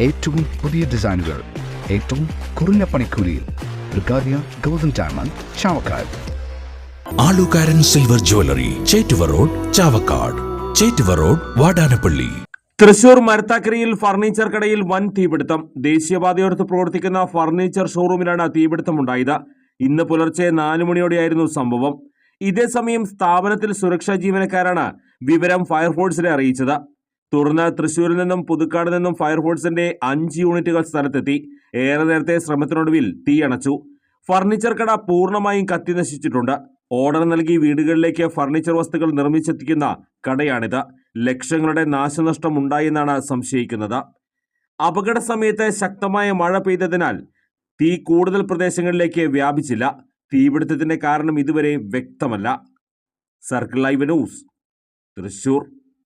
ഏറ്റവും പുതിയ ഡിസൈനുകൾ ഏറ്റവും കുറഞ്ഞ പണിക്കൂലിയിൽ ബ്രിഗാദിയ golden diamond Chavakkad. Alukkaran silver jewellery Chettuva road Chavakkad. Chettuva road Vadanappally. Thrissur മരത്താക്കരയിൽ furniture കടയിൽ വൻ തീപിടുത്തം. ദേശീയപാതയോടത്ത് പ്രവർത്തിക്കുന്ന ഫർണിച്ചർ ഷോറൂമിലാണ് തീപിടുത്തമുണ്ടായത്. ഇന്ന് പുലർച്ചെ നാലു മണിയോടെയായിരുന്നു സംഭവം. ഇതേസമയം സ്ഥാപനത്തിൽ സുരക്ഷാ ജീവനക്കാരാണ് വിവരം ഫയർഫോഴ്സിനെ അറിയിച്ചത്. തുടർന്ന് തൃശൂരിൽ നിന്നും പുതുക്കാട് നിന്നും ഫയർഫോഴ്സിന്റെ അഞ്ച് യൂണിറ്റുകൾ സ്ഥലത്തെത്തി. ഏറെ നേരത്തെ ശ്രമത്തിനൊടുവിൽ തീയണച്ചു. ഫർണിച്ചർ കട പൂർണമായും കത്തിനശിച്ചിട്ടുണ്ട് ഓർഡർ നൽകി വീടുകളിലേക്ക് ഫർണിച്ചർ വസ്തുക്കൾ നിർമ്മിച്ചെത്തിക്കുന്ന കടയാണിത്. ലക്ഷങ്ങളുടെ നാശനഷ്ടം ഉണ്ടായെന്നാണ് സംശയിക്കുന്നത്. അപകട സമയത്ത് ശക്തമായ മഴ പെയ്തതിനാൽ തീ കൂടുതൽ പ്രദേശങ്ങളിലേക്ക് വ്യാപിച്ചില്ല. തീപിടുത്തത്തിന്റെ കാരണം ഇതുവരെ വ്യക്തമല്ല. Circle live news Thrissur